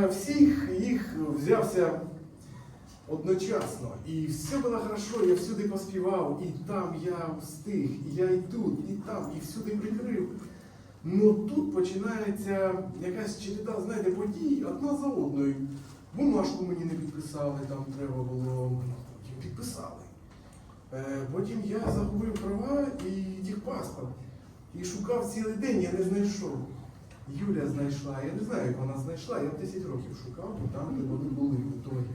за всіх їх взявся одночасно. І все було хорошо, я всюди поспівав, і там я встиг, і я і тут, і там, і всюди прикрив. Ну тут починається якась череда, знаєте, подій одна за одною. Бумажку мені не підписали, там треба було, потім підписали. Е, Потім я загубив права і їх паспорт. І шукав цілий день, я не знайшов. Юля знайшла, я не знаю, як вона знайшла, я 10 років шукав, бо там де вони були в ітогі.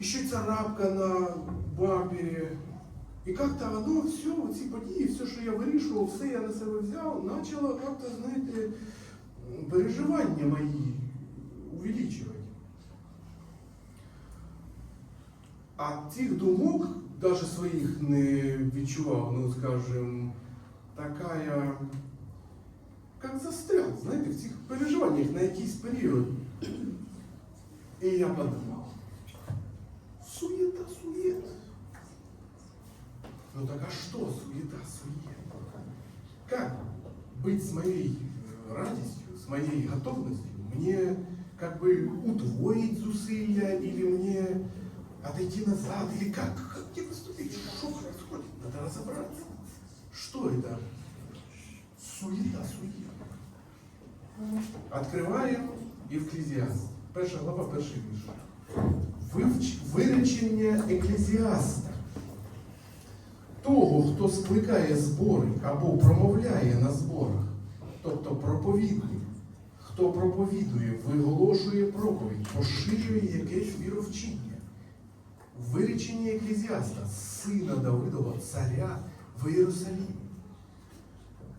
І ще царапка на бампері. І как-то воно все, ці події, все, що я вирішував, все я на себе взяв, почало как-то, знаєте, переживання мої увеличувати. А цих думок, навіть своїх не відчував, ну скажем, такая, как застрял, знаєте, в цих переживаннях на якийсь період. І я подумав, суета, суета. Ну так а что суета, суета? Как быть с моей э, радостью, с моей готовностью? Мне как бы удвоить зусилля или мне отойти назад? Или как? Как мне поступить? Что происходит? Надо разобраться. Что это? Суета, суета. Откриваємо Євклезіаст. Перша глава, перший вірш. Виречення еклезіаста. Того, хто скликає збори або промовляє на зборах, тобто проповідник, хто проповідує, виголошує проповідь, поширює якесь віровчення. Виречення еклезіаста, сина Давидова, царя в Єрусалімі.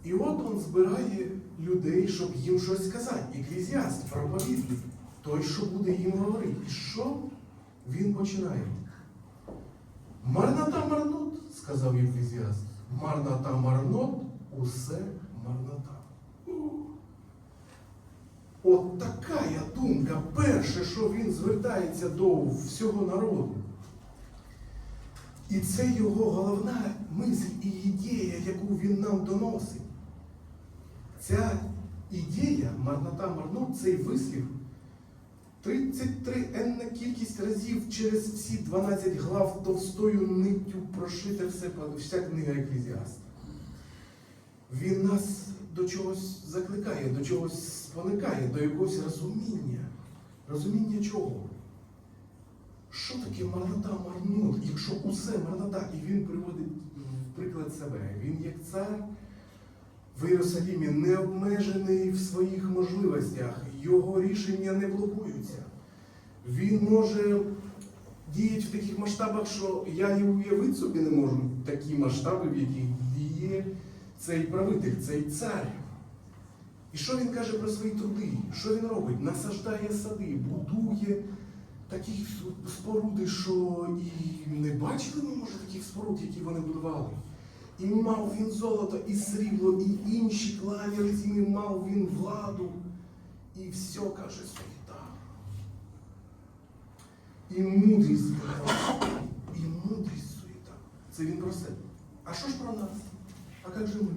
І от він збирає людей, щоб їм щось сказати. Еклезіаст, проповідник, той, що буде їм говорити. І що він починає? Марнота марнот, сказав еклезіаст. Марнота марнот, усе марнота. От така думка, перше, що він звертається до всього народу. І це його головна мисль і ідея, яку він нам доносить. Ця ідея, марнота марнот, цей вислів 33 енна кількість разів через всі 12 глав товстою ниттю прошите все, вся книга Еклезіаста. Він нас до чогось закликає, до чогось спонукає, до якогось розуміння. Розуміння чого? Що таке марнота марнот, якщо усе марнота, і він приводить в приклад себе. Він як цар в Єрусалімі не обмежений в своїх можливостях, його рішення не блокуються. Він може діяти в таких масштабах, що я і уявити собі не можу такі масштаби, в яких діє цей правитель, цей цар. І що він каже про свої труди? Що він робить? Насаждає сади, будує такі споруди, що і не бачили ми, може, таких споруд, які вони будували. І мав він золото, і срібло, і інші кланялись, і мав він владу. І все каже суєта. І мудрість суєта. І мудрість суєта. Це він про себе. А що ж про нас? А як же ми?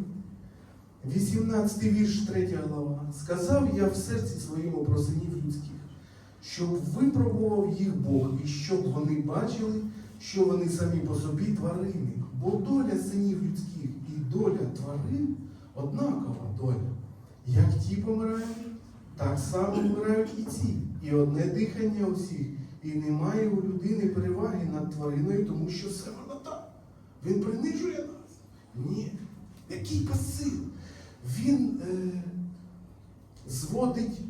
18 вірш, 3 глава. Сказав я в серці своєму про синів людських, щоб випробував їх Бог, і щоб вони бачили, що вони самі по собі тварини. Бо доля синів людських і доля тварин однакова доля. Як ті помирають, так само вмирають і ці. І одне дихання усіх. І немає у людини переваги над твариною, тому що це марнота. Він принижує нас. Ні. Який посил? Він е, зводить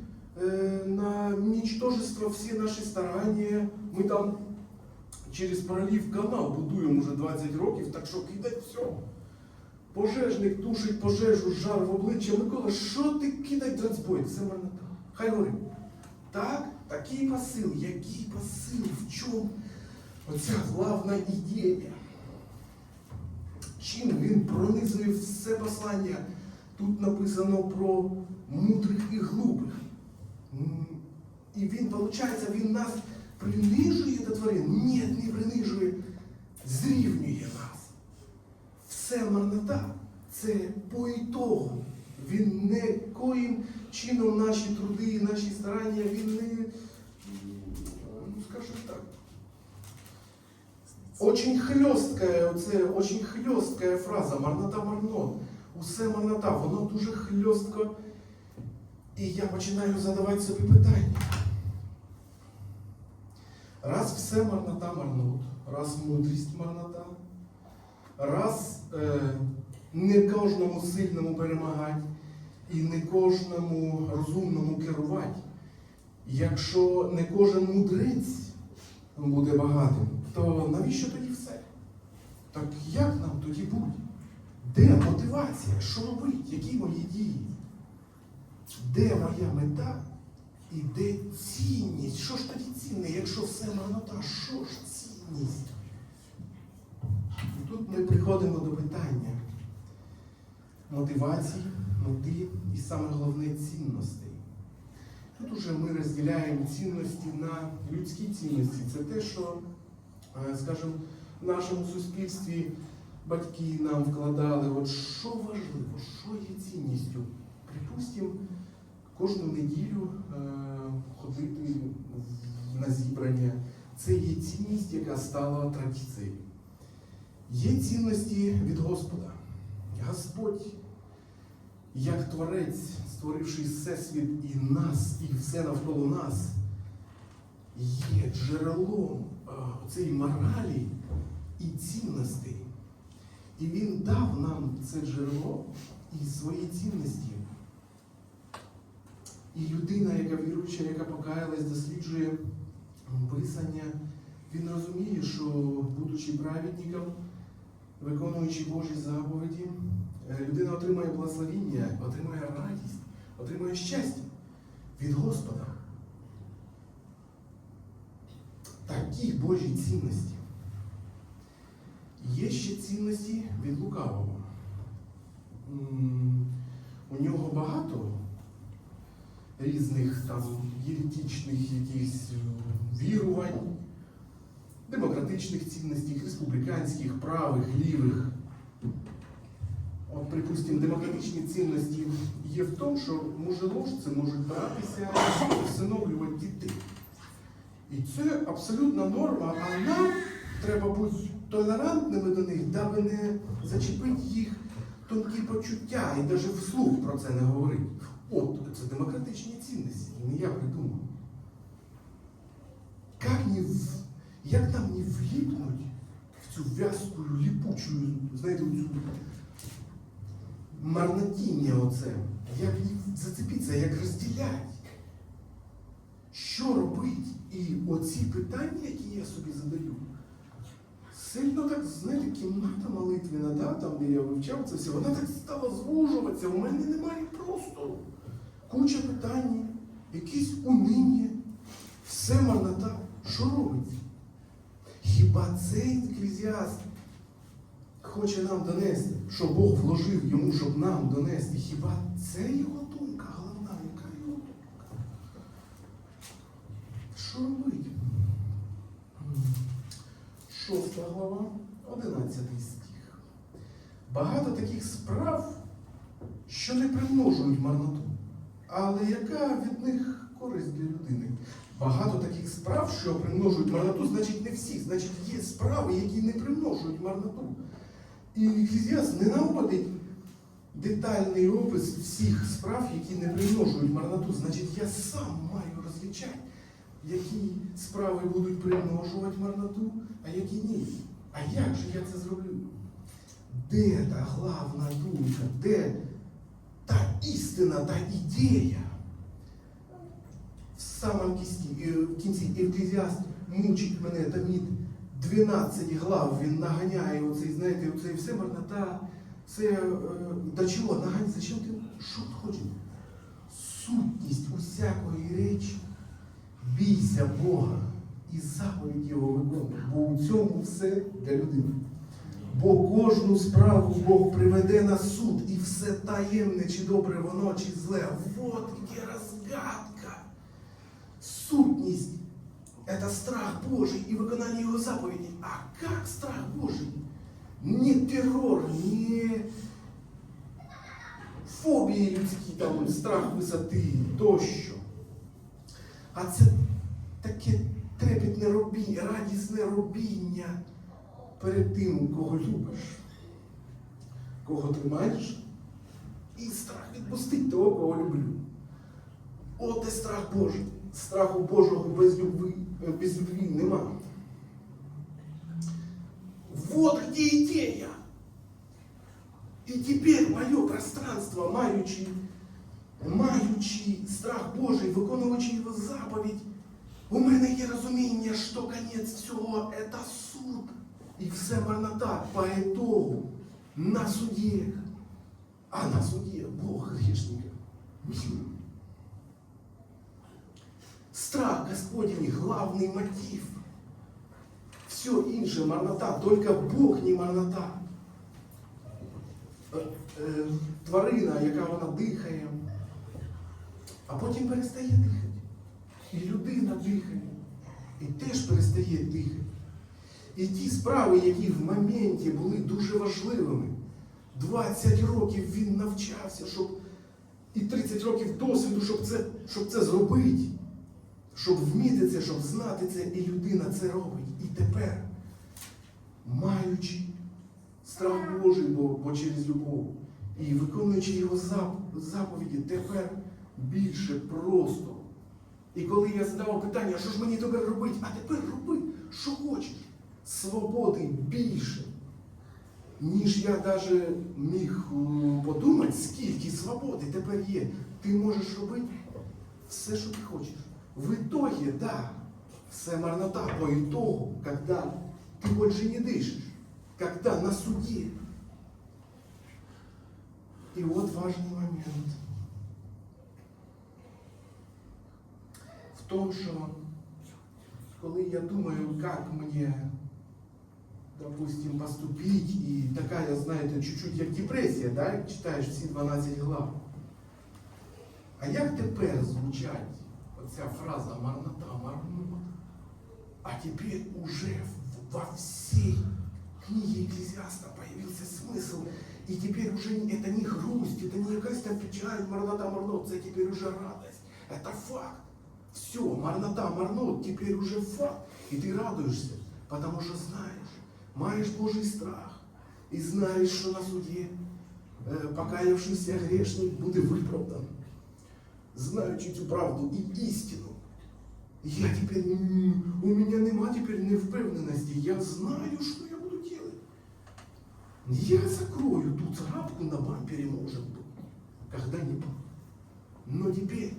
е, на нічтожество всі наші старання. Ми там через пролів канал будуємо вже 20 років, так що кидать все. Пожежник тушить пожежу, жар в обличчя. Микола, що ти кидай драцбой? Це марнота. Хай говорить. Так, такий посил, який посил, в чому оця главна ідея. Чим він пронизує все послання? Тут написано про мудрих і глупих. І він, виходить, він нас принижує до тварин? Ні, не принижує, зрівнює нас. Все марнота. це по ітогу. Він не коїм чином наші труди, наші старання, він не, ну скажем так, Очень хльосткая, оце, очень хльосткая фраза, марнота марно. Усе марнота, воно дуже хльостко. І я починаю задавати собі питання. Раз все марнота марнот, раз мудрість марнота, раз е, не кожному сильному перемагати і не кожному розумному керувати. Якщо не кожен мудрець буде багатим, то навіщо тоді все? Так як нам тоді бути? Де мотивація? Що робити? Які мої дії? Де моя мета і де цінність? Що ж тоді цінне, якщо все марнота? Що ж цінність? І тут ми приходимо до питання мотивації, мети і саме головне цінностей. Тут уже ми розділяємо цінності на людські цінності. Це те, що, е, скажімо, в нашому суспільстві батьки нам вкладали. От що важливо, що є цінністю? Припустимо, кожну неділю е, ходити на зібрання. Це є цінність, яка стала традицією. Є цінності від Господа. Господь як творець, створивши всесвіт і нас, і все навколо нас, є джерелом е, цієї моралі і цінностей. І він дав нам це джерело і свої цінності. І людина, яка віруюча, яка покаялась, досліджує Писання, він розуміє, що, будучи праведником, виконуючи Божі заповіді, е, людина отримує благословіння, отримує радість, отримує щастя від Господа. Такі Божі цінності. Є ще цінності від лукавого. У нього багато різних там єретичних якихось е, вірувань, демократичних цінностей, республіканських, правих, лівих. От, припустимо, демократичні цінності є в тому, що мужеложці можуть братися і всиновлювати дітей. І це абсолютна норма, а нам треба бути толерантними до них, даби не зачепити їх тонкі почуття і навіть вслух про це не говорити. От, це демократичні цінності, не я придумав. Как не в... Як нам не вліпнуть в цю в'язку, ліпучу, знаєте, цю марнотіння оце, як не зацепитися, як розділяти? Що робити? І оці питання, які я собі задаю, сильно так, знаєте, кімната молитвена, да, там, де я вивчав це все, вона так стала звужуватися, у мене немає простору. Куча питань, якісь униння, все марнота. Що робить? Хіба цей еклезіаст хоче нам донести, що Бог вложив йому, щоб нам донести? Хіба це його думка головна? Яка його думка? Що робить? Шоста глава, 11 стих. Багато таких справ, що не примножують марноту, але яка від них користь для людини? Багато таких справ, що примножують марноту, значить не всі. Значить, є справи, які не примножують марноту. І Еклезіаст не наводить детальний опис всіх справ, які не примножують марноту. Значить, я сам маю розлічати, які справи будуть примножувати марноту, а які ні. А як же я це зроблю? Де та главна думка? Де та істина, та ідея? В самому кінці еклезіаст мучить мене Давід 12 глав, він наганяє оцей, знаєте, оцей все марнота, все е, до чого? Наганяє, зачем ти? Що хочеш? Сутність усякої речі, бійся Бога і заповідь Його виконуй, бо у цьому все для людини. Бо кожну справу Бог приведе на суд, і все таємне, чи добре воно, чи зле. Вот є розгадка. Сутність – это страх Божий и выполнение Его заповедей. А как страх Божий? Не террор, не фобії людські, там, страх висоти тощо. А це таке трепетне робіння, радісне робіння перед тим, кого любиш, кого ти маєш, і страх відпустить того, кого люблю. От і страх Божий. Страху Божого без любви, без любви нема. Вот где идея. И теперь мое пространство, маючи, маючи страх Божий, виконуючи його заповідь, у мене є розуміння, що конець всього це суд. І все марнота по итогу на суді. А на суді Бог грешника. Страх Господень главный мотив. Все інше марнота, только Бог не марнота. Е, е, Тварина, яка вона дихає, а потім перестає дихати. І людина дихає, і теж перестає дихати. І ті справи, які в моменті були дуже важливими, 20 років він навчався, щоб і 30 років досвіду, щоб це, щоб це зробити, щоб вміти це, щоб знати це, і людина це робить. І тепер, маючи страх Божий, бо, бо через любов, і виконуючи його зап- заповіді, тепер більше просто. І коли я задавав питання, що ж мені тепер робити, а тепер роби, що хочеш Свободи більше, ніж я навіть міг е, подумати, скільки свободи тепер є. Ти можеш робити все, що ти хочеш. В итоге, да, все марнота по итогу, когда ты больше не дышишь, когда на суде. И вот важный момент. В том, що коли я думаю, как мне, допустим, поступить, и такая, знаєте, чуть-чуть як депресія, да, як читаєш всі 12 глав. А як тепер звучать оця фраза марнота, марнота? А теперь уже в- во всей книге Екклезиаста появился смысл. И теперь уже не- это не грусть, это не якась там печаль, марнота, марнот, это теперь уже радость. Это факт. Все, марнота, марнот, теперь уже факт. И ты радуешься, потому что знаешь, маешь Божий страх. И знаешь, что на суде э, покаявшийся грешник буде виправдан. Знаючи цю правду і істину. Я тепер, м, у меня нема тепер невпевненості. Я знаю, что я буду делать. Я закрою ту царапку на бампере, может быть, когда-нибудь. Но теперь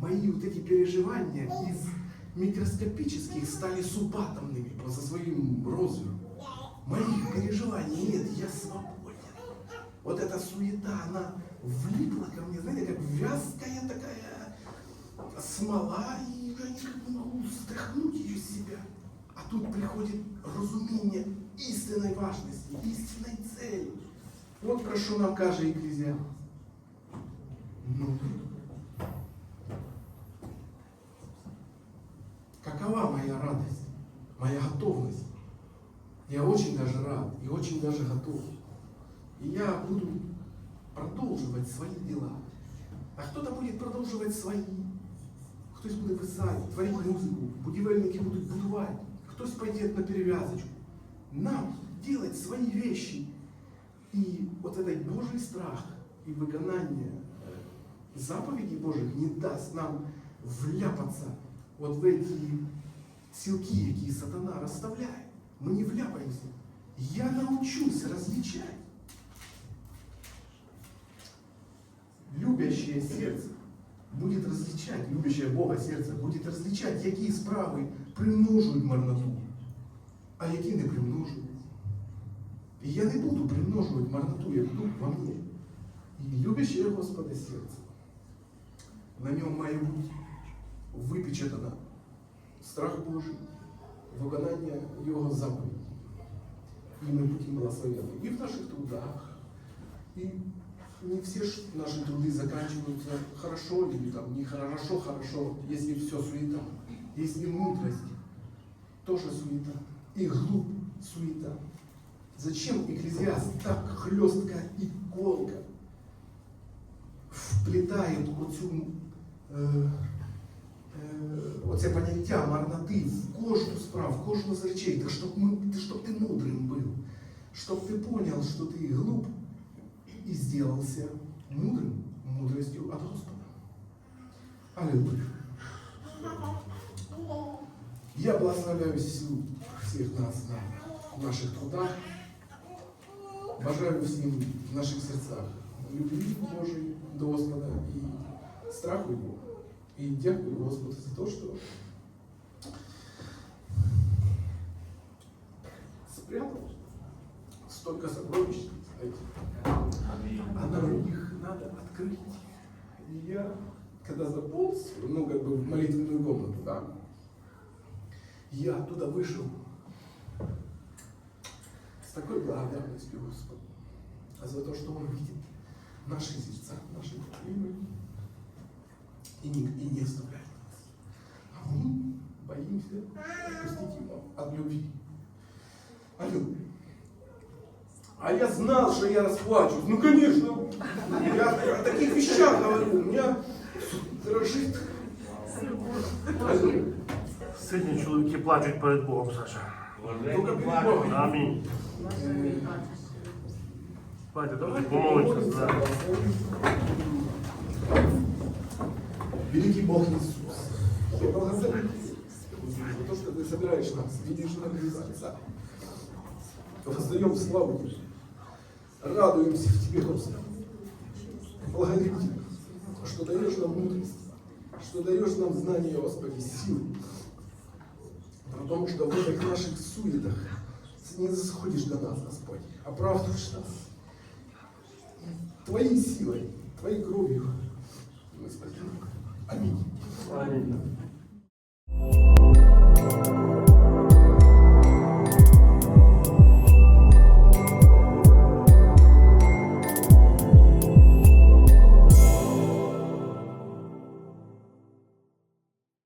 мои вот эти переживания из микроскопических стали субатомными по со своим розмером. Моих переживаний нет, я свободен. Вот эта суета, она влипла ко мне, знаете, как вязкая такая смола, и я никак не могу стряхнуть ее с себя. А тут приходит разумение истинной важности, истинной цели. Вот про що нам каже Екклезіаст. Ну, какова моя радость, моя готовность? Я очень даже рад и очень даже готов. И я буду продовжувати свої діла. А хто-то буде продовжувати свої. Хтось буде писати, творити музику, будівельники будуть будувати, хтось пойде на перев'язочку. Нам делать свои вещи. И вот этот Божий страх и выполнение э, заповедей Божьих не даст нам вляпаться вот в эти силки, які сатана розставляє. Ми не вляпаємося. Я научусь различать. Любящее сердце будет различать, любящее Бога сердце будет различать, які справи примножують марноту, а які не примножують. І я не буду примножувати марноту, як дух во мне. І любящее Господа серце. На ньому має бути випечатано страх Божий, виконання Його заповідей. І ми будемо благословені і в наших трудах, і не все ж наши труды заканчиваются хорошо или там не хорошо, хорошо, если все суета. Если мудрость, тоже суета. И глуп суета. Зачем Экклезиаст так хлестко и колко вплітають оцю, е, е, оце поняття марноти в кожну справу, в кожну з речей, так щоб, ми, щоб ти мудрим був, щоб ти понял, що ти глуп і зробився мудрим мудростю від Господа. Аллилуйя. Я благословляю всю, всех нас на наших трудах. Бажаю всім в наших серцях любві Божої до Господа і страху Його. І дякую Господу за те, що спрятал столько сокровищ, знаете. А нам их надо открыть. И я, когда заполз, ну, как бы в молитвенную комнату, да, я оттуда вышел с такой благодарностью Господу за то, что Он видит наши сердца, наши проблемы и не, и не оставляет нас. А мы боимся отпустить Его от любви. Аллилуйя. А я знал, что я расплачусь. Ну, конечно. Я о таких вещах говорю. У меня дрожит. Аллилуйя. Сильні чоловіки плачуть перед Богом, Саша. Только перед Богом. Амінь. Давайте, давайте помолимося. Великий Бог Иисус, я благодарю Тебя за то, что Ты собираешь нас, видишь нам из сердца. Воздаем славу Тебе. Радуемся в Тебе, Господи. Благодарим Тебя, что даешь нам мудрость, что даешь нам знание, Господи, силы. Потому что в этих наших суетах не засходишь до нас, Господь, оправдываешь нас. Твоей силой, Твоей кровью мы спасены. Аминь. Амінь.